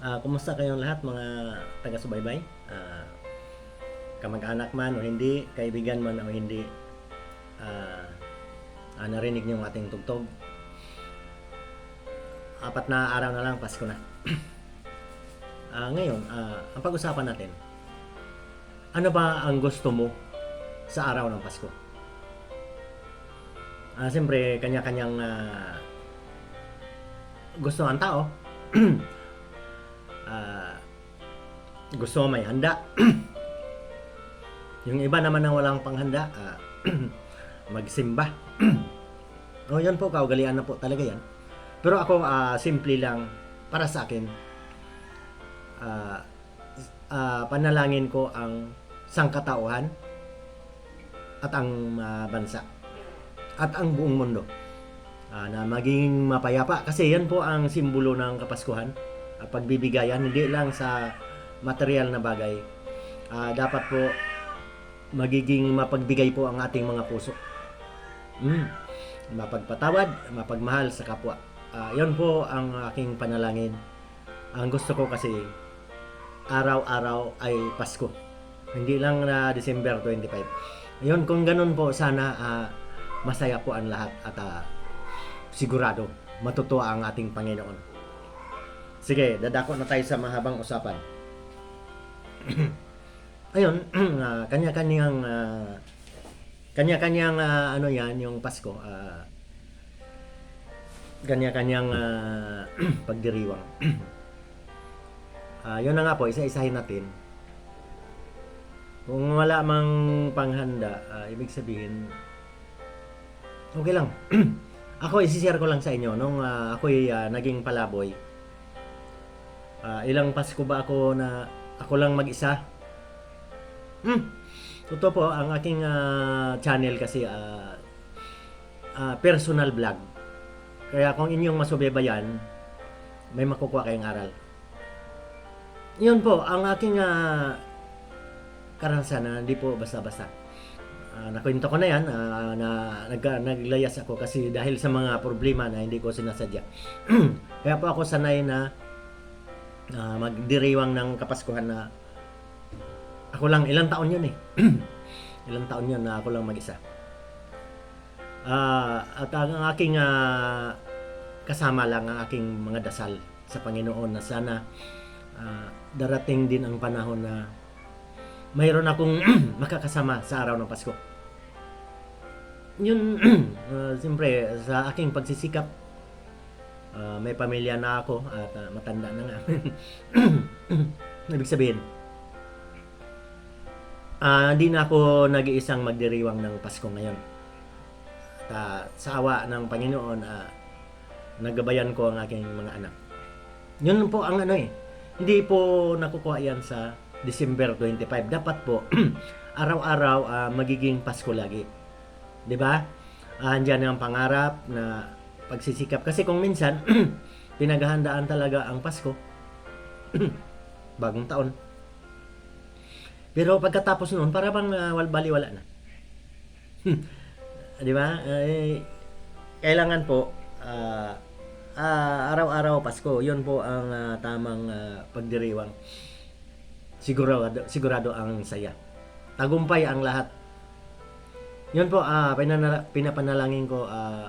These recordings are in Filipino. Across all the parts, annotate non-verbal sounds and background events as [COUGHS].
Ah, kumusta kayong lahat mga taga-subaybay? Ah, kamag-anak man o hindi, kaibigan man o hindi, ah, ah, narinig niyo ang ating tugtog. Apat na araw na lang, Pasko na. [CLEARS THROAT] Ah, ngayon, ah, ang pag-usapan natin, ano ba ang gusto mo sa araw ng Pasko? Ah, Siyempre, kanya-kanyang ah, gusto ang tao. [CLEARS THROAT] Gusto may handa. [CLEARS THROAT] yung iba naman na walang panghanda, ah, [CLEARS THROAT] magsimba. o [CLEARS THROAT] yan po, kaugalian na po talaga yan. Pero ako, ah, simple lang, para sa akin, ah, ah, panalangin ko ang sangkatauhan at ang ah, bansa at ang buong mundo ah, na maging mapayapa kasi yan po ang simbolo ng Kapaskuhan ah, pagbibigayan hindi lang sa material na bagay Ah, dapat po magiging mapagbigay po ang ating mga puso mm. mapagpatawad mapagmahal sa kapwa Ah, yan po ang aking panalangin ang gusto ko kasi araw-araw ay Pasko hindi lang na December 25 yun kung ganun po sana ah, masaya po ang lahat at ah, sigurado matutuwa ang ating Panginoon. Sige, dadako na tayo sa mahabang usapan. [CLEARS THROAT] Ayun, [CLEARS THROAT] ah, kanya-kanyang ah, kanya-kanyang ah, ano yan, yung Pasko. ah, kanya-kanyang ah, [CLEARS THROAT] pagdiriwang. Ah, yun na nga po, isa-isahin natin. Kung wala mang panghanda, ah, ibig sabihin, okay lang. ako, isi-share ko lang sa inyo. Nung ah, ako'y ah, naging palaboy, ah, ilang Pasko ba ako na ako lang mag-isa? Hmm. Totoo po, ang aking ah, channel kasi ah, ah, personal vlog. Kaya kung inyong masubaybayan, may makukuha kayong aral. Yun po, ang aking ah, karanasan na hindi po basta-basta. Ah, nakwento ko na yan, ah, na nag, naglayas ako kasi dahil sa mga problema na hindi ko sinasadya. [CLEARS THROAT] Kaya po ako sanay na ah, magdiriwang ng kapaskuhan na ako lang, ilang taon yun eh. [CLEARS THROAT] ilang taon yun na ako lang mag-isa. Ah, at ang aking ah, kasama lang ang aking mga dasal sa Panginoon na sana ah, darating din ang panahon na mayroon akong [CLEARS THROAT] makakasama sa araw ng Pasko. Yun, uh, [CLEARS THROAT] siyempre, sa aking pagsisikap, ah, may pamilya na ako at ah, matanda na nga. [COUGHS] Ibig sabihin, ah, hindi na ako nag-iisang magdiriwang ng Pasko ngayon. At ah, sa awa ng Panginoon, ah, nagabayan ko ang aking mga anak. Yun po ang ano eh. Hindi po nakukuha yan sa December 25. Dapat po, [CLEARS THROAT] araw-araw ah, magiging Pasko lagi. 'Di ba? Ah, andyan ang pangarap na pagsisikap. Kasi kung minsan, [CLEARS THROAT] pinaghahandaan talaga ang Pasko, [CLEARS THROAT] bagong taon. Pero pagkatapos noon, para bang uh, baliwala na. [LAUGHS] 'Di ba? Eh, kailangan po ah, ah, araw-araw Pasko. 'Yun po ang ah, tamang ah, pagdiriwang. Sigurado sigurado ang saya. Tagumpay ang lahat. 'Yun po ah pinanala- pinapanalangin ko ah,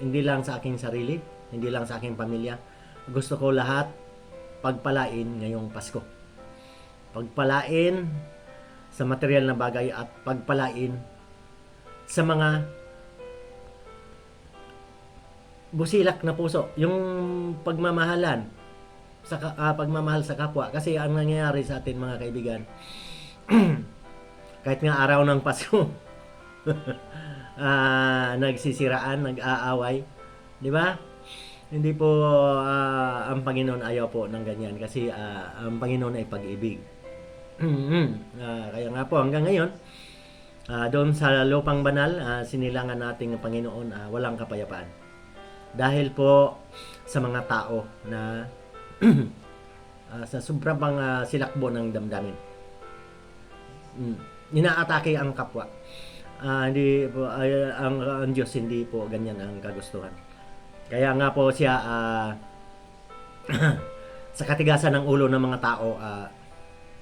hindi lang sa aking sarili, hindi lang sa aking pamilya. Gusto ko lahat pagpalain ngayong Pasko. Pagpalain sa material na bagay at pagpalain sa mga busilak na puso, yung pagmamahalan sa ah, pagmamahal sa kapwa kasi ang nangyayari sa atin mga kaibigan [CLEARS THROAT] kahit nga araw ng Pasko [LAUGHS] ah, nagsisiraan, nag-aaway, di ba? Hindi po ah, ang Panginoon ayaw po ng ganyan kasi ah, ang Panginoon ay pag-ibig. [CLEARS THROAT] Ah, kaya nga po hanggang ngayon ah, doon sa lupang banal, ah, sinilangan nating ang Panginoon ah, walang kapayapaan. Dahil po sa mga tao na [CLEARS THROAT] ah, sa sobrang uh, silakbo ng damdamin. Mm. Inaatake ang kapwa. Ah, hindi po ay, ang, ang Diyos hindi po ganyan ang kagustuhan. Kaya nga po siya ah, [CLEARS THROAT] sa katigasan ng ulo ng mga tao ah,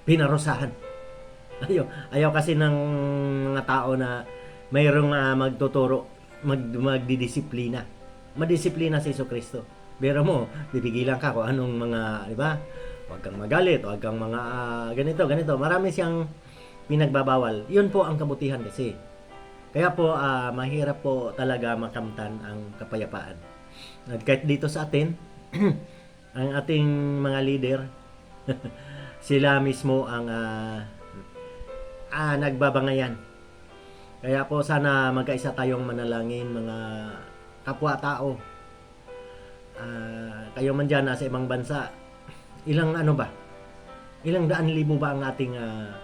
pinarusahan. Ayaw, ayaw kasi ng mga tao na mayroong ah, magtuturo, mag, magdidisiplina. Madisiplina si Iso Kristo. Pero mo, bibigilan ka kung anong mga, di ba? Huwag kang magalit, huwag kang mga ah, ganito, ganito. Marami siyang pinagbabawal. Yun po ang kabutihan kasi. Kaya po, ah, mahirap po talaga makamtan ang kapayapaan. At kahit dito sa atin, [CLEARS THROAT] ang ating mga leader, [LAUGHS] sila mismo ang ah, ah, nagbabangayan. Kaya po sana magkaisa tayong manalangin mga kapwa-tao. Ah, kayo man dyan nasa ibang bansa, ilang ano ba? Ilang daan libo ba ang ating ah,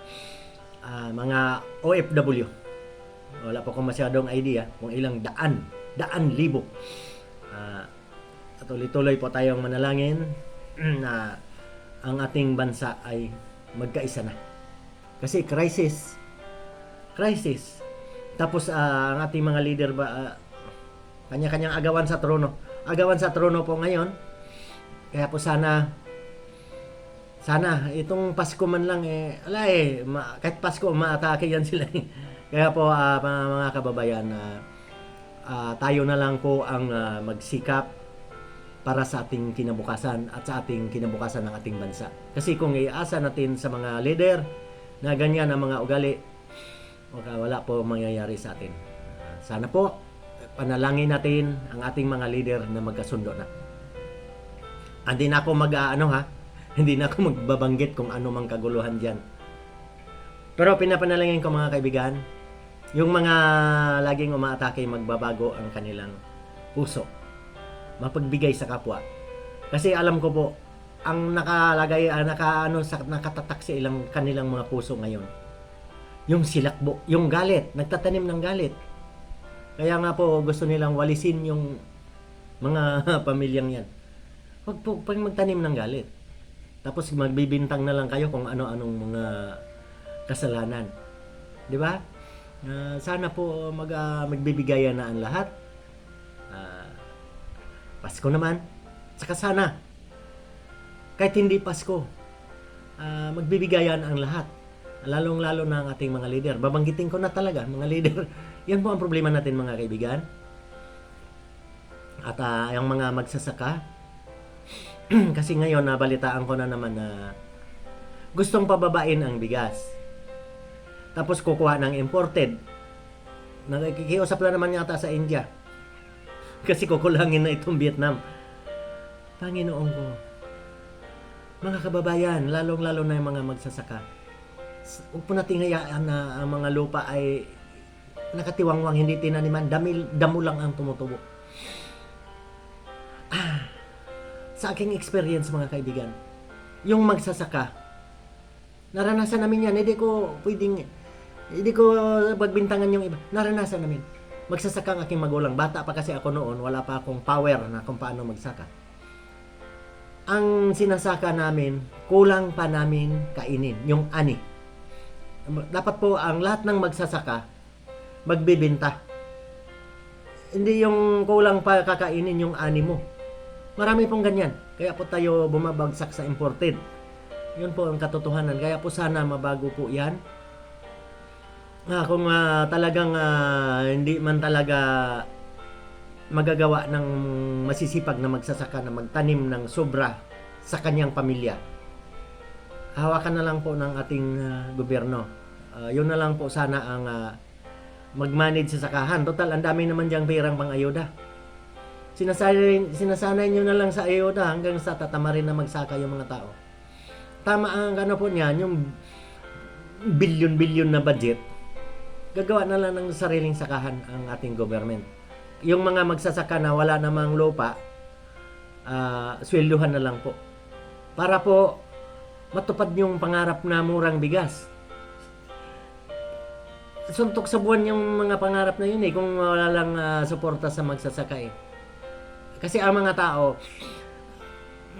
ah, mga OFW? Wala po akong masyadong idea kung ilang daan, daan libo. Ah, tuloy-tuloy po tayong manalangin [CLEARS THROAT] na ang ating bansa ay magkaisa na. Kasi crisis. Crisis. Tapos ah, ang ating mga leader ba ah, kanya-kanyang agawan sa trono. Agawan sa trono po ngayon. Kaya po sana sana itong Pasko man lang eh ala eh ma, kahit Pasko maatake yan [LAUGHS] sila. eh. Kaya po ah, mga, mga kababayan ah, ah, tayo na lang po ang ah, magsikap para sa ating kinabukasan at sa ating kinabukasan ng ating bansa. Kasi kung iasa natin sa mga leader na ganyan ang mga ugali, wala, po mangyayari sa atin. Sana po, panalangin natin ang ating mga leader na magkasundo na. Hindi na ako mag ah, ano ha, [LAUGHS] hindi na ako magbabanggit kung ano mang kaguluhan diyan. Pero pinapanalangin ko mga kaibigan, yung mga laging umaatake magbabago ang kanilang puso. Mapagbigay sa kapwa. Kasi alam ko po, ang nakalagay, ah, naka, ano, sa, nakatatak sa ilang kanilang mga puso ngayon. Yung silakbo, yung galit, nagtatanim ng galit. Kaya nga po, gusto nilang walisin yung mga [LAUGHS] pamilyang yan. Huwag po pag magtanim ng galit. Tapos magbibintang na lang kayo kung ano-anong mga kasalanan. Di ba? Ah, sana po mag, ah, magbibigayan na ang lahat. Ah, Pasko naman. Saka sana, kahit hindi Pasko, ah, magbibigayan ang lahat. Lalong-lalo na ang ating mga leader. Babanggitin ko na talaga, mga leader. [LAUGHS] Yan po ang problema natin mga kaibigan. At ah, yung mga magsasaka, [CLEARS THROAT] kasi ngayon nabalitaan ko na naman na gustong pababain ang bigas. Tapos kukuha ng imported. Nakikiusap na naman yata sa India. [LAUGHS] Kasi kukulangin na itong Vietnam. Panginoon ko, mga kababayan, lalong-lalo na yung mga magsasaka, huwag po nating hayaan na ang mga lupa ay nakatiwangwang, hindi tinaniman, damil, damo lang ang tumutubo. Ah, sa aking experience mga kaibigan, yung magsasaka, naranasan namin yan, hindi ko pwedeng, hindi ko pagbintangan yung iba, naranasan namin. Magsasaka ang aking magulang, bata pa kasi ako noon, wala pa akong power na kung paano magsaka. Ang sinasaka namin, kulang pa namin kainin, yung ani. Dapat po ang lahat ng magsasaka, magbibinta. Hindi yung kulang pa kakainin yung ani mo. Marami pong ganyan. Kaya po tayo bumabagsak sa imported. Yun po ang katotohanan. Kaya po sana mabago po yan. Ah, kung ah, talagang ah, hindi man talaga magagawa ng masisipag na magsasaka na magtanim ng sobra sa kanyang pamilya. Hawakan na lang po ng ating ah, gobyerno. Ah, yun na lang po sana ang ah, mag-manage sa sakahan. Total, ang dami naman diyang perang pang ayuda. Sinasanay, sinasanay nyo na lang sa ayuda hanggang sa tatamarin na magsaka yung mga tao. Tama ang ano po niyan, yung bilyon-bilyon na budget, gagawa na lang ng sariling sakahan ang ating government. Yung mga magsasaka na wala namang lupa, ah swelduhan na lang po. Para po matupad yung pangarap na murang bigas. Suntok sa buwan yung mga pangarap na yun eh kung wala lang ah, suporta sa magsasaka eh. Kasi ang mga tao,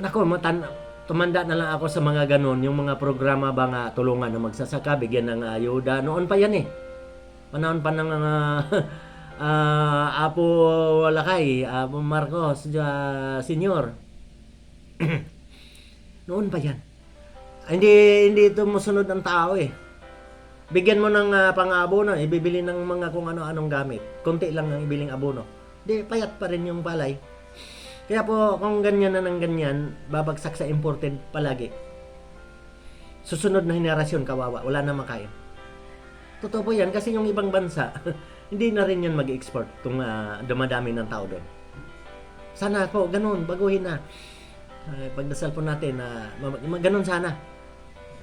nako, matan, tumanda na lang ako sa mga ganun, yung mga programa ba nga tulungan na magsasaka, bigyan ng ayuda. Noon pa yan eh. Panahon pa ng uh, [LAUGHS] ah, Apo Walakay, Apo Marcos, uh, Senior. [CLEARS THROAT] Noon pa yan. Hindi, hindi ito musunod ng tao eh. Bigyan mo ng uh, pang-abono, ibibili ng mga kung ano-anong gamit. Konti lang ang ibiling abono. Di, payat pa rin yung palay. Kaya po, kung ganyan na ng ganyan, babagsak sa imported palagi. Susunod na henerasyon, kawawa. Wala na makain. Totoo po yan, kasi yung ibang bansa, [LAUGHS] hindi na rin yan mag-export kung ah, dumadami ng tao doon. Sana po, ganun, baguhin na. Ay, pagdasal po natin na uh, ganun sana.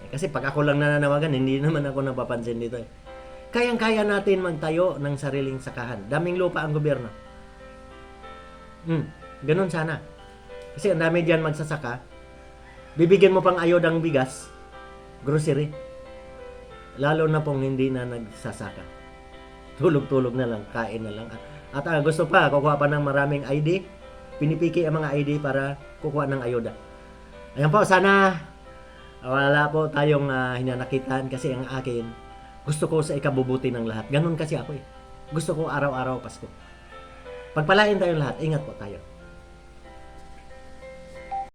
Eh, Kasi pag ako lang nananawagan, hindi [LAUGHS] naman ako napapansin dito eh. Kayang-kaya natin magtayo ng sariling sakahan. Daming lupa ang gobyerno. Hmm, ganun sana. Kasi ang dami diyan magsasaka. Bibigyan mo pang ayodang bigas, grocery. Lalo na pong hindi na nagsasaka. Tulog-tulog na lang, kain na lang. At ah, gusto pa, kukuha pa ng maraming ID. Pinipiki ang mga ID para kukuha ng ayoda. Ayan po, sana wala po tayong uh, hinanakitan kasi ang akin, gusto ko sa ikabubuti ng lahat. Ganun kasi ako eh. Gusto ko araw-araw Pasko. Pagpalain tayong lahat, ingat po tayo.